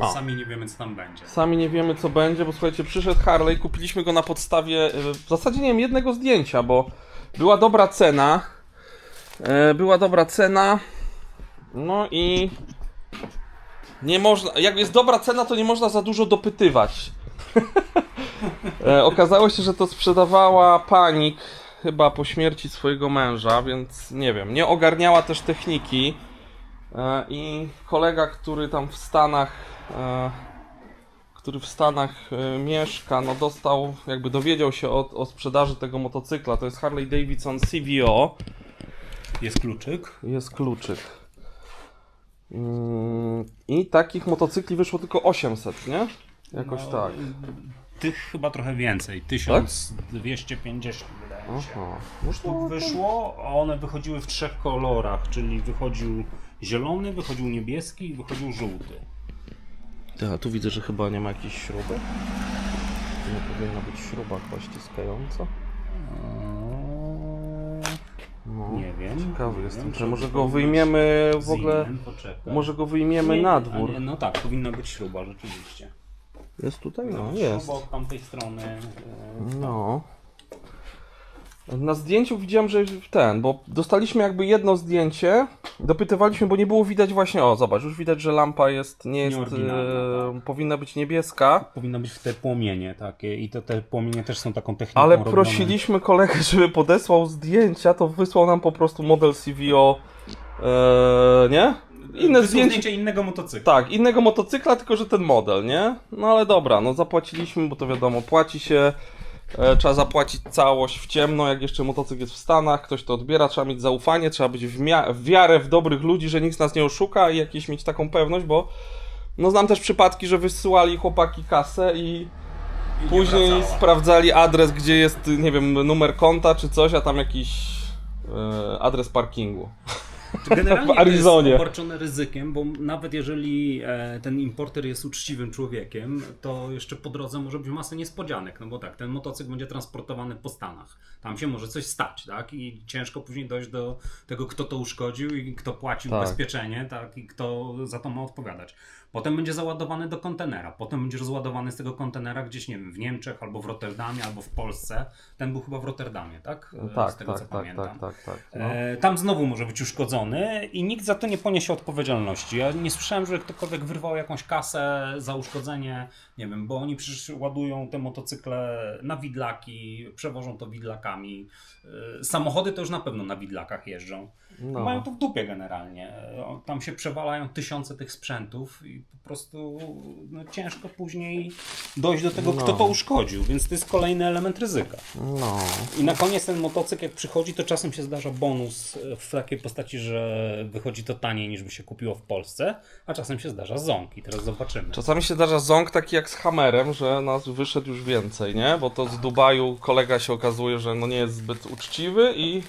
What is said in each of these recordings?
O. Sami nie wiemy, co tam będzie. Sami nie wiemy co będzie, bo słuchajcie, przyszedł Harley, kupiliśmy go na podstawie, y, w zasadzie nie wiem, jednego zdjęcia, bo była dobra cena. E, Była dobra cena. No i nie można, jak jest dobra cena, to nie można za dużo dopytywać. E, Okazało się, że to sprzedawała panik chyba po śmierci swojego męża, więc nie wiem, nie ogarniała też techniki. E, I kolega, który tam w Stanach e, który w Stanach e, mieszka, no dostał, jakby dowiedział się o, o sprzedaży tego motocykla. To jest Harley Davidson CVO. Jest kluczyk. Jest kluczyk. Mm, I takich motocykli wyszło tylko 800, nie? Jakoś No, tak. Tych chyba trochę więcej. 1250 wydaje mi się. Aha. No Sztuk to- wyszło, a one wychodziły w trzech kolorach, czyli wychodził zielony, wychodził niebieski i wychodził żółty. Ja, tu widzę, że chyba nie ma jakiejś śruby. Tu nie powinna być śruba chyba ściskająca. No. Nie wiem. Ciekawy nie jestem, wiem, czy może go wyjmiemy w ogóle. Poczekaj. Może go wyjmiemy Nie, na dwór. nie, No tak, powinna być śruba, rzeczywiście. Jest tutaj? No, Śruba jest. od tamtej strony. e, No. Na zdjęciu widziałem, że ten, bo dostaliśmy jakby jedno zdjęcie, dopytywaliśmy, bo nie było widać właśnie, o zobacz, już widać, że lampa jest, nie jest, Nieoryginalna, e, powinna być niebieska, Powinno być w te płomienie takie i to te płomienie też są taką techniką ale robioną. prosiliśmy kolegę, żeby podesłał zdjęcia, to wysłał nam po prostu model CVO, e, nie? Inne zdjęcie, zdjęcie innego motocykla. tak, innego motocykla, tylko że ten model, nie? No ale dobra, no zapłaciliśmy, bo to wiadomo, płaci się, trzeba zapłacić całość w ciemno, jak jeszcze motocykl jest w Stanach, ktoś to odbiera, trzeba mieć zaufanie, trzeba być w, w wiarę w dobrych ludzi, że nikt z nas nie oszuka i jakieś mieć taką pewność, bo no znam też przypadki, że wysyłali chłopaki kasę i I nie później sprawdzali adres, gdzie jest, nie wiem, numer konta czy coś, a tam jakiś e, adres parkingu. Generalnie w Arizonie. to jest obarczone ryzykiem, bo nawet jeżeli e, ten importer jest uczciwym człowiekiem, to jeszcze po drodze może być masa niespodzianek, no bo tak, ten motocykl będzie transportowany po Stanach. Tam się może coś stać, tak? I ciężko później dojść do tego, kto to uszkodził i kto płacił Tak. ubezpieczenie, tak? I kto za to ma odpowiadać. Potem będzie załadowany do kontenera, potem będzie rozładowany z tego kontenera gdzieś, nie wiem, w Niemczech, albo w Rotterdamie, albo w Polsce. Ten był chyba w Rotterdamie, tak? E, Tak, z tego, tak, co tak, pamiętam. tak, tak, tak. No. E, Tam znowu może być uszkodzony i nikt za to nie poniesie odpowiedzialności. Ja nie słyszałem, że ktokolwiek wyrwał jakąś kasę za uszkodzenie, nie wiem, bo oni przecież ładują te motocykle na widlaki, przewożą to widlakami. E, Samochody to już na pewno na widlakach jeżdżą. No. Mają to w dupie generalnie. E, Tam się przewalają tysiące tych sprzętów i po prostu no, ciężko później dojść do tego, No. kto to uszkodził, więc to jest kolejny element ryzyka. no. I na koniec ten motocykl jak przychodzi, to czasem się zdarza bonus e, w takiej postaci, że wychodzi to taniej niż by się kupiło w Polsce, a czasem się zdarza ząg i teraz zobaczymy. Czasami się zdarza ząg taki jak z Hammerem, że nas wyszedł już więcej, nie? Bo to z Dubaju kolega się okazuje, że no nie jest zbyt uczciwy i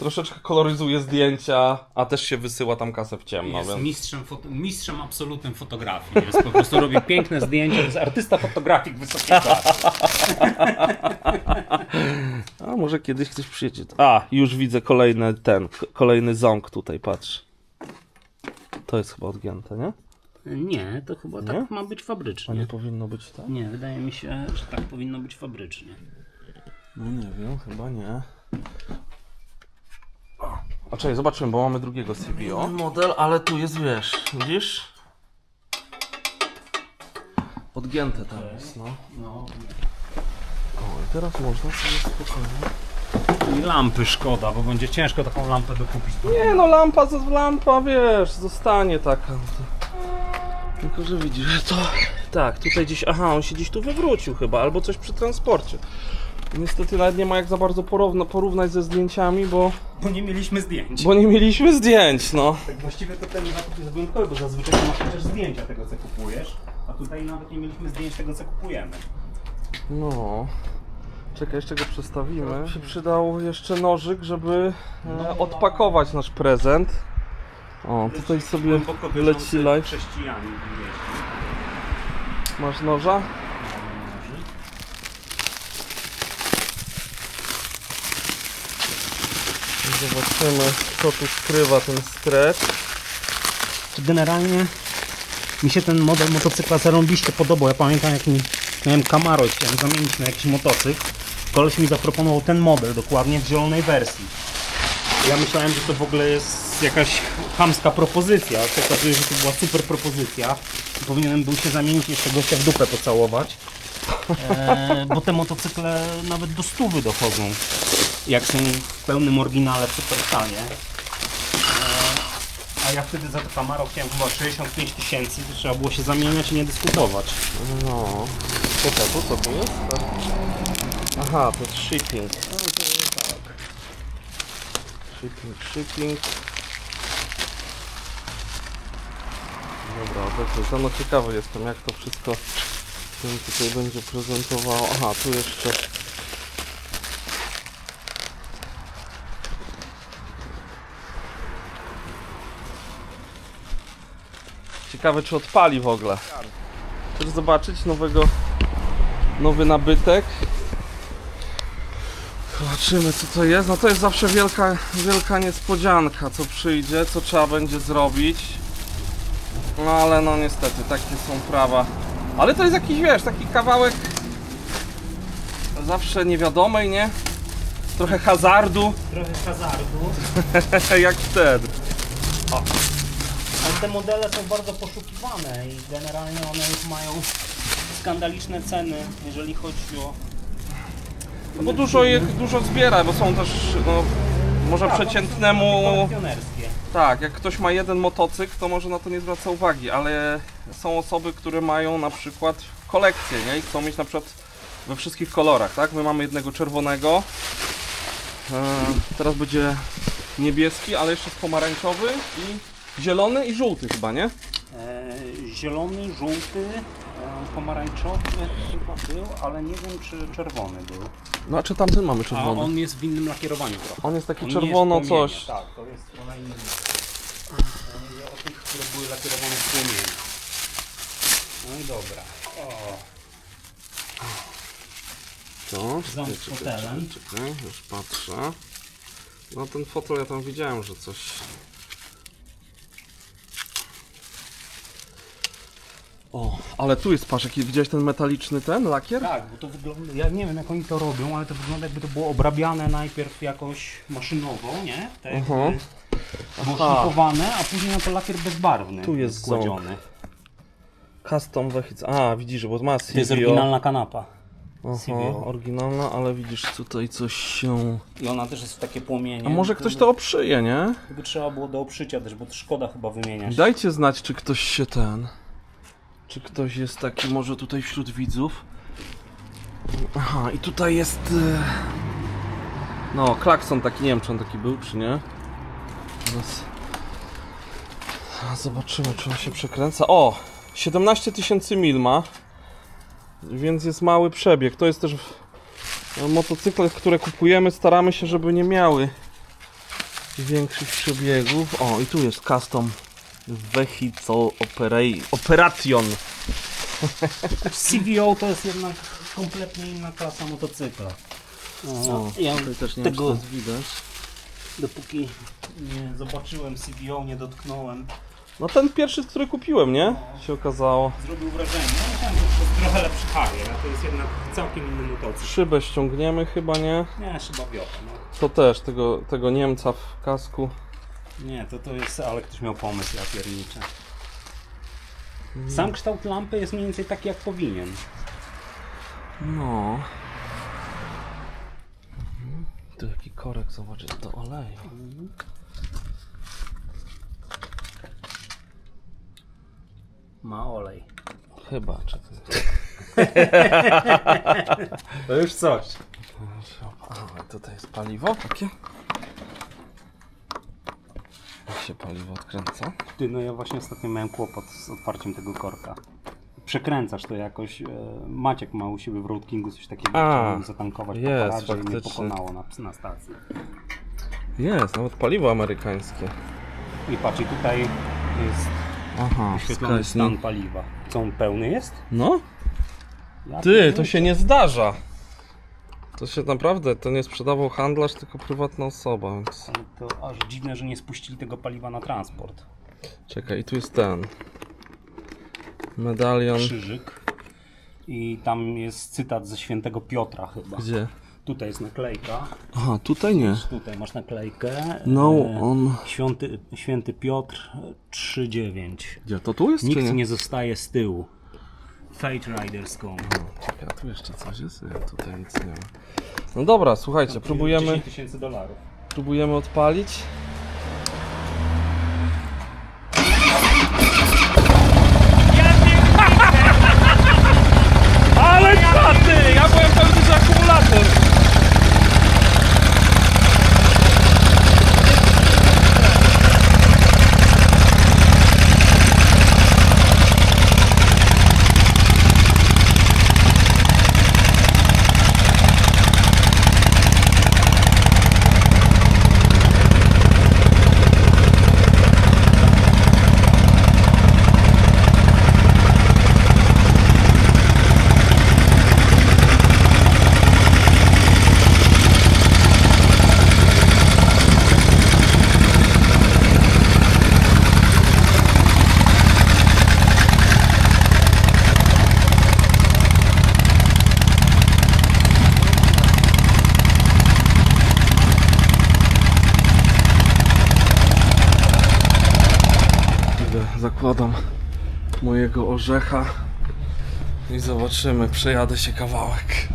troszeczkę koloryzuje zdjęcia, a też się wysyła tam kasę w ciemno, jest więc... mistrzem, foto- mistrzem absolutnym fotografii. Jest po prostu robi piękne zdjęcia, to jest artysta fotografik wysokiej klasy. A może kiedyś ktoś przyjedzie. A, już widzę kolejny ten, kolejny ząg tutaj, patrz. To jest chyba odgięte, nie? Nie, to chyba Nie? tak ma być A nie fabrycznie. powinno być tak? Nie, wydaje mi się, że tak powinno być fabrycznie. No nie wiem, chyba nie. A czekaj, zobaczymy, bo mamy drugiego CVO. Model, ale tu jest, wiesz, widzisz? Podgięte tam jest, no. No. O, i teraz można sobie spokojnie... I lampy szkoda, bo będzie ciężko taką lampę dokupić. Nie no, lampa, zo- lampa, wiesz, zostanie taka. Tylko, że widzisz, że to... Tak, tutaj gdzieś... Aha, on się gdzieś tu wywrócił chyba, albo coś przy transporcie. Niestety nawet nie ma jak za bardzo porówna, porównać ze zdjęciami, bo, Bo nie mieliśmy zdjęć. bo nie mieliśmy zdjęć, no. Tak właściwie to ten zakup jest wyjątkowy, bo zazwyczaj masz chociaż zdjęcia tego, co kupujesz, a tutaj nawet nie mieliśmy zdjęć tego, co kupujemy. No. Czekaj, jeszcze go przestawimy. Się przydał jeszcze nożyk, żeby e, odpakować nasz prezent. O, tutaj sobie Głęboko leci live. Masz noża? Zobaczymy, co tu skrywa ten stretch. Generalnie Mi się ten model motocykla zarąbiście podobał. Ja pamiętam jak mi miałem Camaro i chciałem zamienić na jakiś motocykl. Koleś mi zaproponował ten model dokładnie w zielonej wersji. Ja myślałem, że to w ogóle jest jakaś chamska propozycja. się okazuje, że to była super propozycja. Powinienem był się zamienić jeszcze gościa w dupę pocałować. E, bo te motocykle nawet do stówy dochodzą. Jak są w pełnym oryginale w stanie. A ja wtedy za to Camaro chciałem chyba 65 tysięcy, to trzeba było się zamieniać i nie dyskutować. No. Czekaj, to co to jest? Aha, to jest shipping. Shipping, shipping. Dobra, obecnie. No ciekawy jestem, jak to wszystko się tutaj będzie prezentowało. Aha, tu jeszcze. Ciekawe, czy odpali w ogóle. Chcesz zobaczyć nowego, nowy nabytek? Zobaczymy co to jest. No to jest zawsze wielka, wielka niespodzianka, co przyjdzie, co trzeba będzie zrobić. No ale no niestety, takie są prawa. Ale to jest jakiś, wiesz, taki kawałek zawsze niewiadomej, nie? Trochę hazardu, Trochę hazardu, jak wtedy. Te modele są bardzo poszukiwane i generalnie one już mają skandaliczne ceny, jeżeli chodzi o... No bo dużo ich, dużo zbiera, bo są też, no, może Tak, przeciętnemu... kolekcjonerskie. Tak, jak ktoś ma jeden motocykl, to może na to nie zwraca uwagi, ale są osoby, które mają na przykład kolekcję, nie? I chcą mieć na przykład we wszystkich kolorach, tak? My mamy jednego czerwonego, e, teraz będzie niebieski, ale jeszcze jest pomarańczowy i zielony i żółty chyba, nie? E, zielony, żółty, e, pomarańczowy chyba był, ale nie wiem czy czerwony był. No a czy tamten mamy A czerwony? on jest w innym lakierowaniu trochę. On jest taki jest czerwono płomienia, coś. Tak, to jest trochę inny. Mówię o tych, które były lakierowane w płomieniu. No i dobra. O, Ząb czekaj, z czekaj, fotelem. czekaj, czekaj, już patrzę. No ten fotel ja tam widziałem, że coś... O, ale tu jest, jaki widziałeś ten metaliczny ten lakier? tak, bo to wygląda, ja nie wiem jak oni to robią, ale to wygląda jakby to było obrabiane najpierw jakoś maszynowo, nie? Tak jakby Mhm. było Aha. szlifowane, a później na to lakier bezbarwny Tu jest kładziony. Custom Vehicles. A, widzisz, bo ma To jest CVO. oryginalna kanapa. Aha, CVO. oryginalna, ale widzisz, tutaj coś się... I ona też jest w takie płomienie. A może ktoś to oprzyje, nie? By trzeba było do obszycia też, bo to szkoda chyba wymieniać. Dajcie znać, czy ktoś się ten. Czy ktoś jest taki może tutaj wśród widzów. Aha, i tutaj jest. e, No, klakson taki, nie wiem czy on taki był, czy nie. Teraz. Zobaczymy, czy on się przekręca. O! 17 tysięcy mil ma. Więc jest mały przebieg. To jest też. e, Motocykle, które kupujemy, staramy się, żeby nie miały większych przebiegów. O, i tu jest custom Vehicle Operay- Operation. CVO to jest jednak kompletnie inna klasa motocykla. O, ja tutaj też nie tego- wiem, czy to jest widać. dopóki nie zobaczyłem CVO, nie dotknąłem, No ten pierwszy, który kupiłem, nie? Się okazało. zrobił wrażenie. Ja że to jest trochę lepszy Harrier, a to jest jednak całkiem inny motocykl. Szybę ściągniemy chyba, nie? Nie, chyba wiotę, no. To też, tego, tego Niemca w kasku. Nie, to to jest, ale ktoś miał pomysł, ja pierniczę. Sam kształt lampy jest mniej więcej taki jak powinien. No. Mhm. Tu jaki korek, zobacz, jest do oleju. Ma olej. Chyba, czekaj. To już coś. A, tutaj jest paliwo takie. Się paliwo odkręca? Ty, no ja właśnie ostatnio miałem kłopot z otwarciem tego korka. Przekręcasz to jakoś. E, Maciek ma u siebie w Road Kingu coś takiego, A, chciałem zatankować po jest, paradzie i mnie faktycznie. pokonało na, na stacji. Jest, nawet paliwo amerykańskie. I patrz, i tutaj jest Aha, wyświetlony wskaźnik. stan paliwa. Co on pełny jest? No, Ja ty, to się nie zdarza. To się naprawdę, to nie sprzedawał handlarz, tylko prywatna osoba, więc... Ale to aż dziwne, że nie spuścili tego paliwa na transport. Czekaj, i tu jest ten. Medalion. krzyżyk. I tam jest cytat ze świętego Piotra chyba. Gdzie? Tutaj jest naklejka. Aha, tutaj nie. Tutaj masz naklejkę. No, E, on... Święty, święty Piotr 3.9. Gdzie, to tu jest, Nikt nie? nie zostaje z tyłu. Fate Riders Go. Czekaj, a tu jeszcze coś jest? Nie, tutaj nic nie ma. No dobra, słuchajcie, próbujemy, 10 tysięcy dolarów. próbujemy odpalić. Orzecha i zobaczymy, przejadę się kawałek.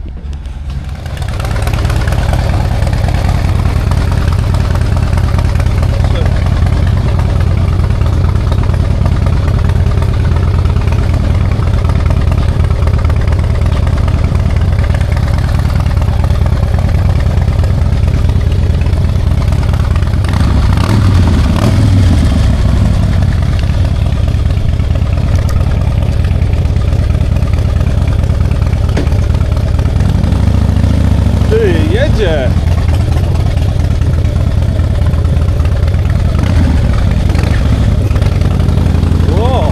Ty, jedzie! Ło!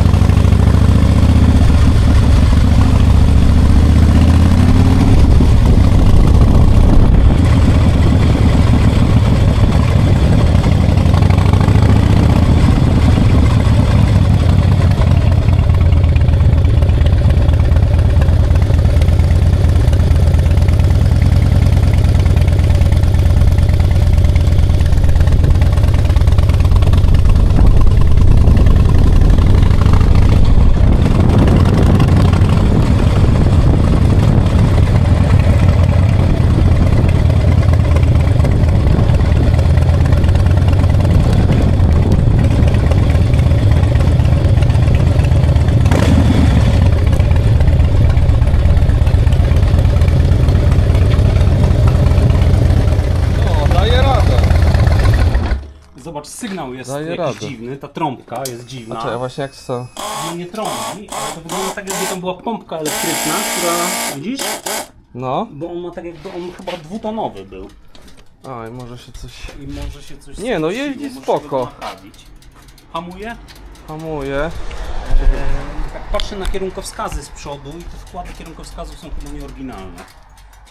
O, daje radę. Zobacz, sygnał jest Daje jakiś radę. dziwny, ta trąbka jest dziwna. Znaczy, właśnie jak co? Ona nie trąbi, ale to wygląda tak jakby tam była pompka elektryczna, która, widzisz? No. Bo on ma tak jakby, on chyba dwutonowy był. Oj, może się coś I może się coś Nie, no jeździ może spoko. go. Hamuje? hamuje. Eee, tak patrzę na kierunkowskazy z przodu i te wkłady kierunkowskazów są chyba nieoryginalne.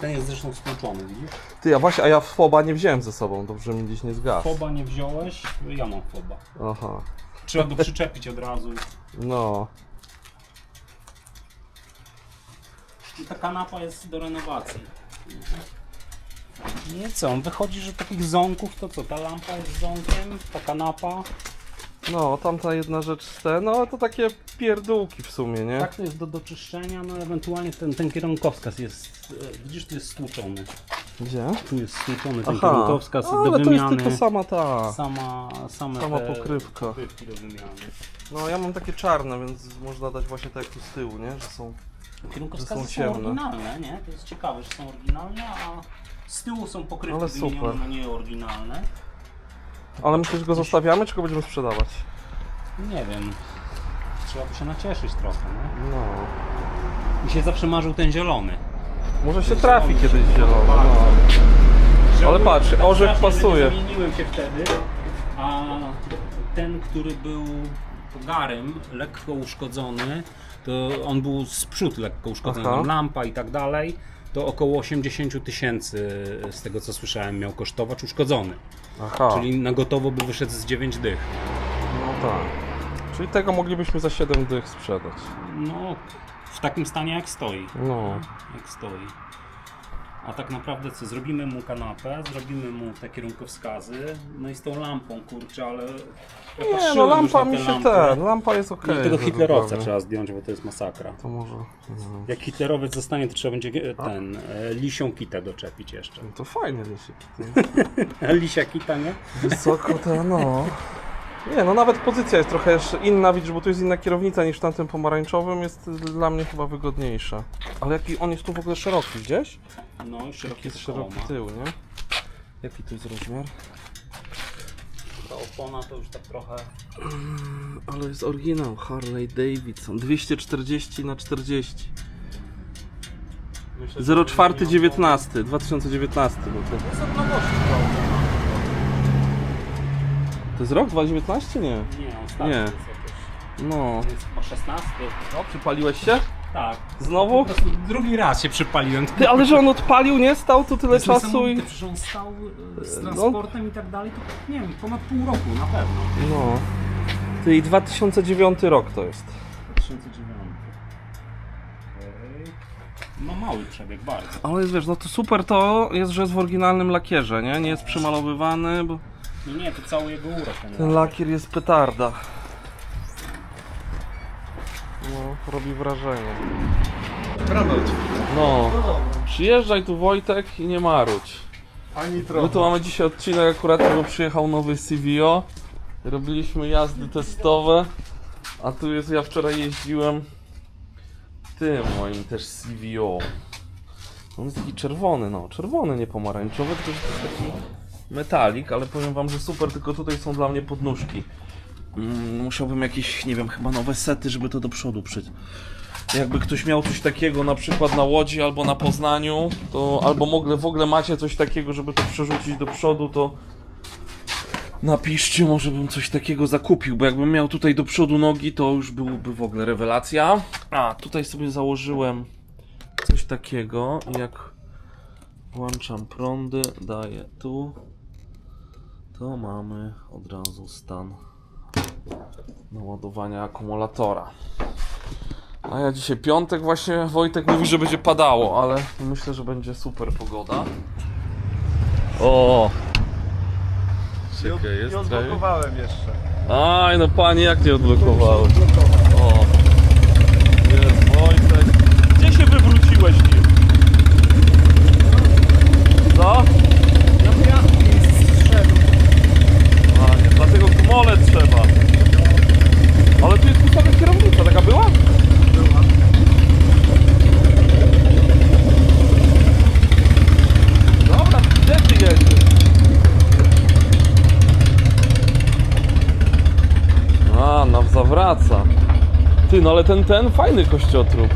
Ten jest zresztą stłuczony, widzisz? Ty, a właśnie, a ja foba nie wziąłem ze sobą, dobrze mi dziś nie zgasł. Foba nie wziąłeś, ja mam foba. Aha, Trzeba go przyczepić od razu. no. I ta kanapa jest do renowacji. Nie co, on wychodzi, że takich ząków to co, ta lampa jest ząkiem, ta kanapa. No, tamta jedna rzecz z te, no to takie pierdółki w sumie, nie? Tak to jest do doczyszczenia, no ewentualnie ten, ten kierunkowskaz jest, e, widzisz, tu jest stłuczony. Gdzie? Tu jest stłuczony ten Aha, kierunkowskaz ale do to jest wymiany. tylko sama ta. Sama, same Sama te pokrywka. pokrywki do wymiany. No, ja mam takie czarne, więc można dać właśnie tak jak tu z tyłu, nie? Że są... Kierunkowskazy Że są, są ciemne. oryginalne, nie? To jest ciekawe, że są oryginalne, a z tyłu są pokrywki Ale wymienione super. na nieoryginalne. Ale myślisz, że go zostawiamy, czy go będziemy sprzedawać? Nie wiem. Trzeba by się nacieszyć trochę, nie? No. Mi się zawsze marzył ten zielony. Może się trafi kiedyś zielony, no. Ale patrz, orzech Strasznie, że pasuje. Nie zamieniłem się wtedy, a ten, który był garym, lekko uszkodzony, to on był z przód lekko uszkodzony, Aha. tam lampa i tak dalej, to około 80 tysięcy z tego co słyszałem miał kosztować uszkodzony. Aha, Czyli na gotowo by wyszedł z 9 dych. no tak. Czyli tego moglibyśmy za 7 dych sprzedać. No, w takim stanie jak stoi. No. Jak stoi. A tak naprawdę co? Zrobimy mu kanapę, zrobimy mu te kierunkowskazy, no i z tą lampą, kurczę, ale... Ja Nie, patrzyłem no już lampa na mi te się lampy. ten, lampa jest okej. I tego tak hitlerowca naprawdę. trzeba zdjąć, bo to jest masakra. To może... mhm. Jak hitlerowiec zostanie, to trzeba będzie e, ten, e, lisią kitę doczepić jeszcze. No to fajnie lisi. Lisia kita, nie? Wysoko to no. Nie, no nawet pozycja jest trochę jeszcze inna, widzisz, bo tu jest inna kierownica niż w tamtym pomarańczowym, jest dla mnie chyba wygodniejsza. Ale jaki on jest tu w ogóle szeroki, gdzieś? No i Jaki jest szeroki ma. tył, nie? Jaki to jest rozmiar? Ta opona to już tak trochę... Ale jest oryginał Harley Davidson 240 na 40 Myślę, że 04 19 2019 no to, jest od nowości opona. To jest rok 2019? Nie. Nie, ostatni Nie. jest jakoś... No. Jest chyba 16. No, przypaliłeś się? Tak. Znowu? Po prostu drugi raz się przypaliłem. Ty, ale że on odpalił, nie? Stał tu tyle To jest czasu i... Przecież on stał e, z No. transportem i tak dalej, to nie wiem, ponad pół roku na pewno. No. Ty, i 2009 rok to jest. 2009. Okej. No mały przebieg bardzo. Ale jest, wiesz, no to super to jest, że jest w oryginalnym lakierze, nie? Nie jest przymalowywany, bo No nie, to cały jego urok. ten ten lakier jest petarda. No, robi wrażenie. Brawać. No, No przyjeżdżaj tu Wojtek i nie marudź. Ani My trochę. tu mamy dzisiaj odcinek akurat, bo przyjechał nowy CVO. Robiliśmy jazdy testowe. A tu jest, ja wczoraj jeździłem tym moim też CVO. On jest taki czerwony, no, czerwony, nie pomarańczowy, tylko że to jest taki metalik, ale powiem wam, że super, tylko tutaj są dla mnie podnóżki. Mm, musiałbym jakieś, nie wiem, chyba nowe sety, żeby to do przodu przyć. Jakby ktoś miał coś takiego na przykład na Łodzi albo na Poznaniu, to albo mogę, w ogóle macie coś takiego, żeby to przerzucić do przodu, to napiszcie, może bym coś takiego zakupił, bo jakbym miał tutaj do przodu nogi, to już byłby w ogóle rewelacja. A, tutaj sobie założyłem coś takiego jak włączam prądy, daję tu, to mamy od razu stan naładowania akumulatora. A ja dzisiaj piątek właśnie, Wojtek mówi, że będzie padało, ale myślę, że będzie super pogoda. O! Czekaj, jest Nie odblokowałem jeszcze. Aj, no panie, jak nie odblokowałeś? O! Jest Wojtek. Gdzie się wywróciłeś nim? Co? Na piaski zszedł. A nie, dlatego kumole trzeba. Ale tu jest ustawiona kierownica, taka była? Dobra, gdzie ty jedziesz? A, no zawraca. Ty, no ale ten, ten fajny kościotrup.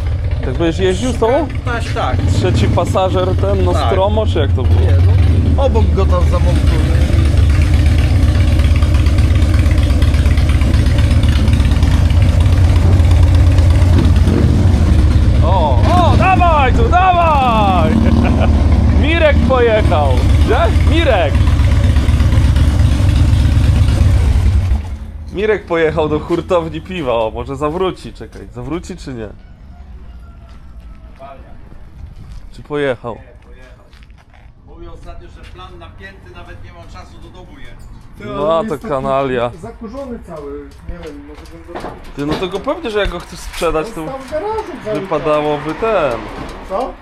Tak będziesz jeździł z tobą? Tak, tak. Trzeci pasażer ten, no Tak. stromo, czy jak to było? Nie, no. Obok go tam zamontuję. O, o, dawaj tu, dawaj! Mirek pojechał. Gdzie? Mirek! Mirek pojechał do hurtowni piwa. O, może zawróci, czekaj. Zawróci czy nie? Czy pojechał? Mówią ostatnio, że plan napięty, nawet nie ma czasu do domu jechać. No, to kanalia. Zakurzony cały. Nie wiem, może bym go... Ty, no to go pewnie, że jak go chcesz sprzedać, to w garażu cały wypadałoby ten. Co?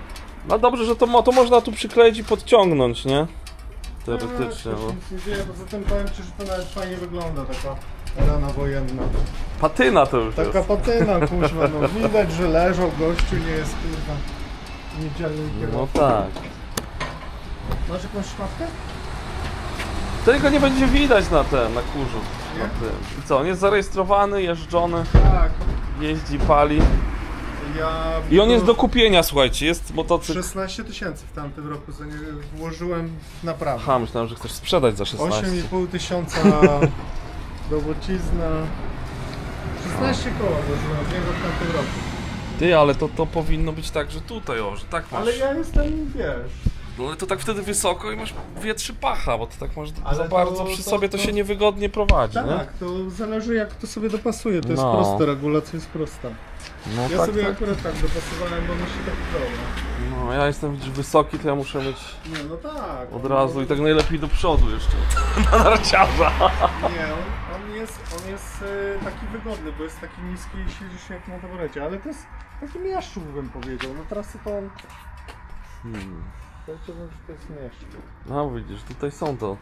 No dobrze, że to, mo- to można tu przykleić i podciągnąć, nie? Teoretycznie, No, bo... nic nie dzieje, poza tym powiem ci, że to nawet fajnie wygląda, taka rana wojenna. Patyna to już Taka jest. patyna, kurwa, no. Widać, że leżał gościu, nie jest, kurwa, niedzielny No kierowca. tak. Masz jakąś szmatkę? Tego nie będzie widać na ten, na kurzu. Na tym. I co, on jest zarejestrowany, jeżdżony, Tak. jeździ, pali. Ja... I on jest do kupienia, słuchajcie, jest motocykl. 16 tysięcy w tamtym roku, za nie włożyłem w naprawę. Aha, myślałem, że chcesz sprzedać za 16. 8,5 tysiąca robocizna. 16 koła w niego w tamtym roku. Ty, ale to, to powinno być tak, że tutaj, o, że tak masz. Ale ja jestem, wiesz, No ale to tak wtedy wysoko i masz wietrzy pacha, bo to tak masz Ale za to- bardzo przy to- sobie to, to- się niewygodnie prowadzi, nie? Tak, to zależy jak to sobie dopasuje. To jest No. proste, regulacja jest prosta. No Ja tak, sobie tak. akurat tak dopasowałem, bo mi się tak podoba. No ja jestem widzisz wysoki, to ja muszę mieć Nie, no tak. od on- razu i tak najlepiej do przodu jeszcze. Na narciarza. Nie, on, on jest, on jest e, taki wygodny, bo jest taki niski i siedzisz jak na taborecie, ale to jest taki miaszczuk bym powiedział. No teraz to on... Hmm. Powiedziałbym, że to jest miaszczuk. No widzisz, tutaj są to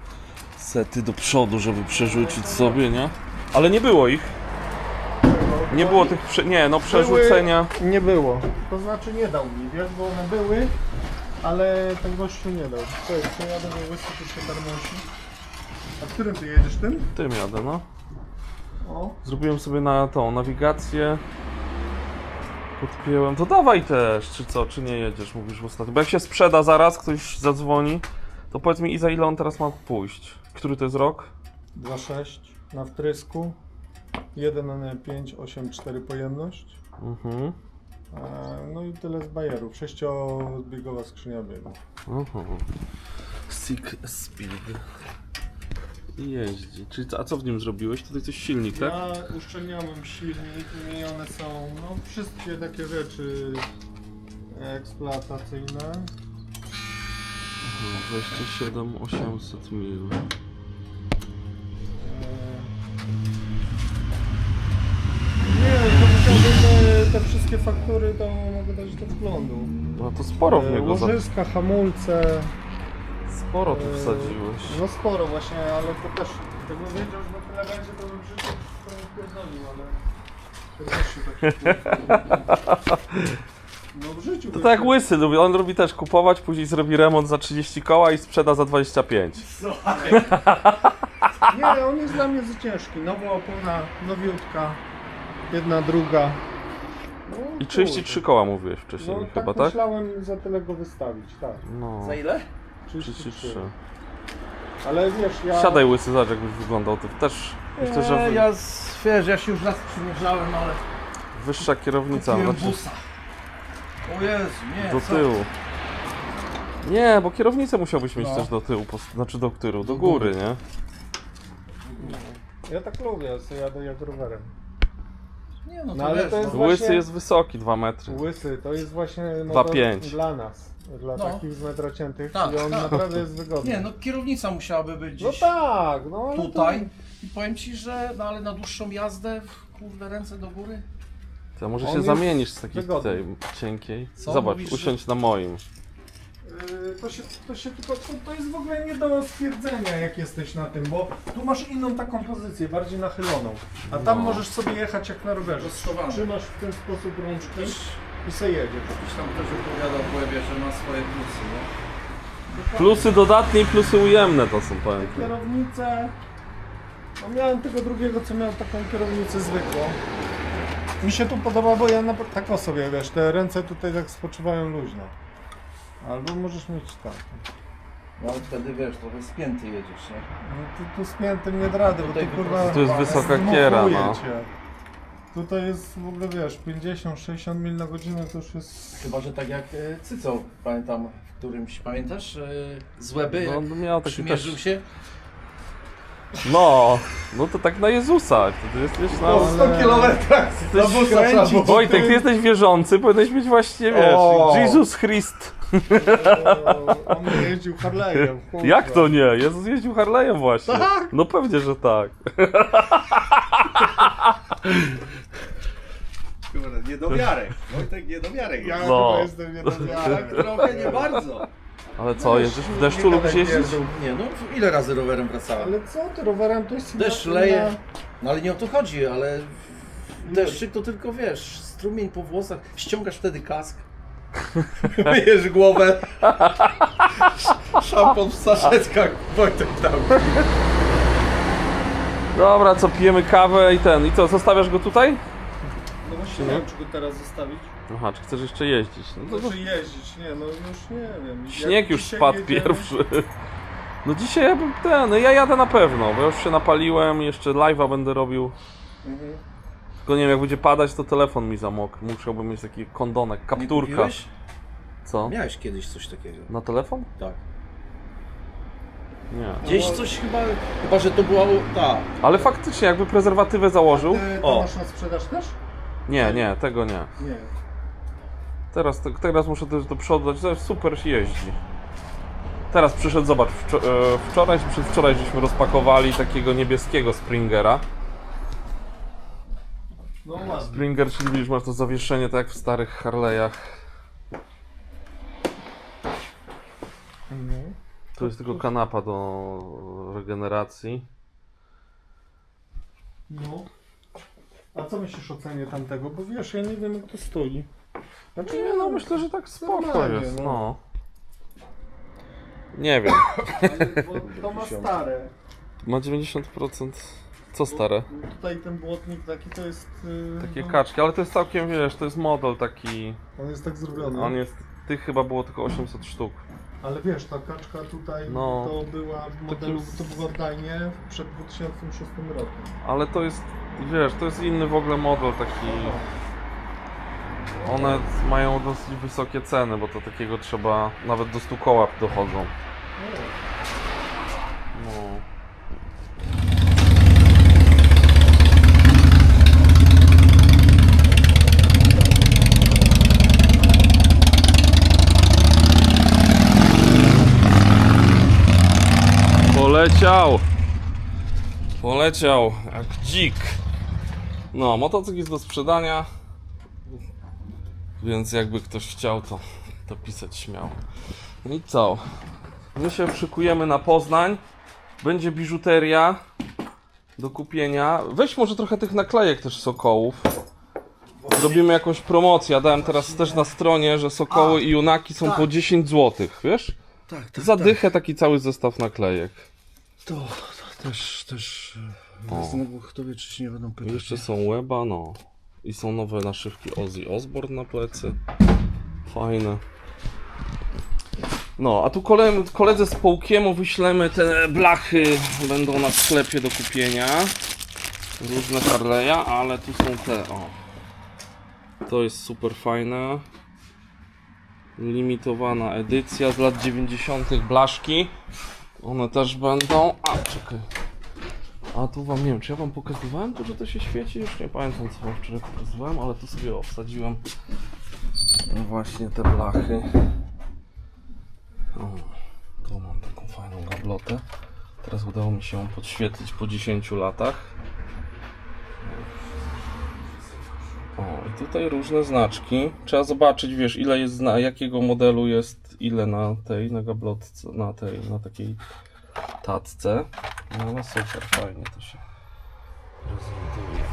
sety do przodu, żeby przerzucić sobie, nie? Ale nie było ich. Nie było tych, prze... nie no przerzucenia. Nie było. To znaczy nie dał mi, wiesz, bo one były, ale ten gościu nie dał. To jest, to jadę, łysy tu się darmosi. A którym ty jedziesz tym? Tym jadę, no. O. Zrobiłem sobie na tą nawigację. Podpięłem. To dawaj też, czy co, czy nie jedziesz, mówisz w ostatnim. Bo jak się sprzeda zaraz, ktoś zadzwoni, to powiedz mi i za ile on teraz ma pójść. Który to jest rok? 2,6 na wtrysku. 1 N5, 8,4 pojemność. Mhm. E, No i tyle z bajerów. Sześciobiegowa skrzynia biegu. Mhm. Sick Speed. I jeździ. Czyli co, a co w nim zrobiłeś? Tutaj coś silnik, tak? Ja uszczelniałem silnik, wymienione są no, wszystkie takie rzeczy eksploatacyjne. 27 800 mil. Nie, to musiałbym e, te wszystkie faktury to mogę dać do wglądu. No to sporo w E, niego za... Łożyska, hamulce. Sporo tu e, wsadziłeś. No sporo właśnie, ale to też. Jakbym wiedział, że na tyle będzie, to bym w życiu to nie pierdolił, ale... 40 takich No w życiu To tak jak się- Łysy lubi, on lubi też kupować, później zrobi remont za 30 koła i sprzeda za 25. Nie, on jest dla mnie za ciężki. Nowa opona, nowiutka. Jedna, druga. No, I 33 koła mówiłeś wcześniej No chyba, tak tak? myślałem za tyle go wystawić, tak. No. Za ile? 33. Ale wiesz, ja... Siadaj Łysy, zobacz jakbyś wyglądał, to też myślę, że wy- ja z, wiesz, ja się już raz przymierzałem, ale wyższa kierownica, kupiłem znaczy busa. O Jezu, nie, do co? tyłu. Nie, bo kierownicę musiałbyś mieć No. też do tyłu, pos- znaczy do tyłu, do góry. nie? Ja tak lubię, ja sobie jadę jak rowerem. Nie, no to No, ale wiesz, to jest no. właśnie- Łysy jest wysoki, 2 metry. Łysy, to jest właśnie no, 2,5. to dla nas. Dla No. takich z metra ciętych. Tak, I on tak. naprawdę jest wygodny. Nie, no kierownica musiałaby być No gdzieś tak, no ale tutaj. I powiem ci, że no ale na dłuższą jazdę, kurde, ręce do góry. To może On się jest zamienisz z takiej wygodny. tej cienkiej. Co Zobacz, mówisz, że- usiądź na moim. To, yy, to, się, to się tylko, to, to jest w ogóle nie do stwierdzenia jak jesteś na tym, bo tu masz inną taką pozycję, bardziej nachyloną. A tam No. możesz sobie jechać jak na rowerze. Rozstawany. Trzymasz w ten sposób rączki i sobie jedziesz. gdzieś tam też opowiadał w łebie, że ma swoje plusy, no. Plusy dodatnie i plusy ujemne to są, powiem ci. Kierownicę. No miałem tego drugiego, co miał taką kierownicę zwykłą. Mi się tu podoba, bo ja na, tak o sobie, wiesz, te ręce tutaj tak spoczywają luźno. Albo możesz mieć tak. No ale wtedy wiesz, trochę spięty jedziesz, nie? No tu, tu spiętym nie da rady, bo Tutaj tu po kurwa... prostu Tu jest wysoka kiera, no. cię. Tutaj jest w ogóle, wiesz, 50-60 mil na godzinę to już jest... Chyba, że tak jak e, Cycą, pamiętam w którymś, pamiętasz? E, z łeby, No, jak on miał taki przymierzył też... się. No, no to tak na Jezusa. Ty jesteś na... No, 100 kilometrach skręcić. Wojtek, ty jesteś wierzący, powinieneś mieć właśnie, wiesz, O. Jezus Christ. On nie jeździł Harley'em. kurwa. Jak to nie? Jezus jeździł Harley'em właśnie. Tak? No pewnie, że tak. Kurde, niedomiarek. Wojtek niedomiarek. Ja No. chyba jestem nie do wiary. Tak trochę, nie bardzo. Ale co, jedziesz w deszczu, lubisz jeździć? Nie no, ile razy rowerem wracałem? Ale co ty, rowerem to jest... Deszcz inna- leje. No ale nie o to chodzi, ale deszczyk to tylko wiesz, strumień po włosach, ściągasz wtedy kask, myjesz głowę, szampon w saszetkach, Wojtek tam. Dobra, co, pijemy kawę i ten. I co, zostawiasz go tutaj? No właśnie nie wiem, czy go teraz zostawić. Aha, czy chcesz jeszcze jeździć? No to, to Znaczy jeździć, nie, no już nie wiem. Jak śnieg już dzisiaj spadł jedziemy- pierwszy. No dzisiaj ja bym ten, no ja jadę na pewno, bo ja już się napaliłem, jeszcze live'a będę robił. Mhm. Tylko nie wiem, jak będzie padać, to telefon mi zamokł. Musiałbym mieć taki kondonek, Nie kapturka. kupiłeś? Co? Miałeś kiedyś coś takiego. Na telefon? Tak. Nie. Gdzieś coś chyba, chyba że to była ta. Ale faktycznie, jakby prezerwatywę założył. Ty to O. masz na sprzedaż też? Nie, nie, tego nie. Nie. Teraz, teraz muszę też do przodu dać, to jest super jeździ. Teraz przyszedł, zobacz, wczo- e, wczoraj czy przedwczoraj żeśmy rozpakowali takiego niebieskiego Springera. No ładnie. Springer, czyli widzisz, masz to zawieszenie tak jak w starych Harley'ach. Mhm. Tu jest tylko kanapa do regeneracji. No. A co myślisz o cenie tamtego? Bo wiesz, ja nie wiem jak to stoi. Znaczy Nie no, myślę, że tak spoko Normalnie, jest, no. no. Nie wiem, Ale bo to ma stare. ma 90%. Co stare? Tutaj ten błotnik taki to jest... Yy, Takie no, kaczki, ale to jest całkiem, wiesz, to jest model taki... On jest tak zrobiony. On jest, tych chyba było tylko 800 sztuk. Ale wiesz, ta kaczka tutaj No. to była w modelu, Takim- to było oddajnie przed 2006 rokiem. Ale to jest, wiesz, to jest inny w ogóle model taki... One mają dosyć wysokie ceny, bo to takiego trzeba, nawet do 100 koła dochodzą. No. Poleciał! Poleciał jak dzik. No, motocykl jest do sprzedania. Więc jakby ktoś chciał, to, to pisać śmiało. No i co? My się szykujemy na Poznań. Będzie biżuteria do kupienia. Weź może trochę tych naklejek też Sokołów. Zrobimy jakąś promocję. Ja dałem teraz też na stronie, że Sokoły i Junaki są po 10 zł, wiesz? Tak, tak. Za dychę taki cały zestaw naklejek. To, też, też. O. e, Znowu kto wie, czy się nie będą pytać. Jeszcze są łeba, no. I są nowe naszywki Ozzy Osbourne na plecy. Fajne. No, a tu kole, koledze z Połkiemu wyślemy te blachy, będą na sklepie do kupienia. Różne Harley'a, ale tu są te, o. To jest super fajne. Limitowana edycja z lat 90. blaszki. One też będą. A, czekaj. A tu wam nie wiem, czy ja wam pokazywałem to, że to się świeci? Już nie pamiętam co wam wczoraj pokazywałem, ale tu sobie obsadziłem właśnie te blachy. O, tu mam taką fajną gablotę. Teraz udało mi się ją podświetlić po 10 latach. O, i tutaj różne znaczki. Trzeba zobaczyć, wiesz, ile jest, jakiego modelu jest, ile na tej, na na tej, na takiej tacce. No ale super, fajnie to się prezentuje.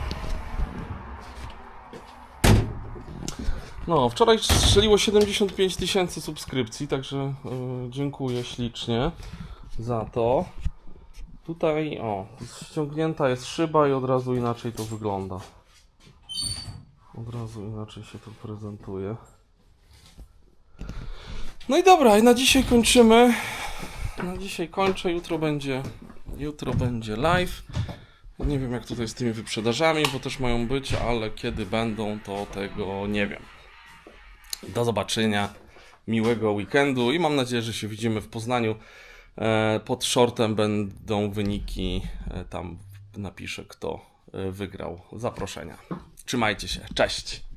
No, wczoraj strzeliło 75 tysięcy subskrypcji, także y, dziękuję ślicznie za to. Tutaj, o, ściągnięta jest szyba i od razu inaczej to wygląda. Od razu inaczej się to prezentuje. No i dobra, i na dzisiaj kończymy. Na dzisiaj kończę, jutro będzie jutro będzie live. Nie wiem jak tutaj z tymi wyprzedażami, bo też mają być, ale kiedy będą, to tego nie wiem. Do zobaczenia. Miłego weekendu i mam nadzieję, że się widzimy w Poznaniu. E, Pod shortem będą wyniki. e, Tam napiszę, kto e, wygrał zaproszenia. Trzymajcie się. Cześć.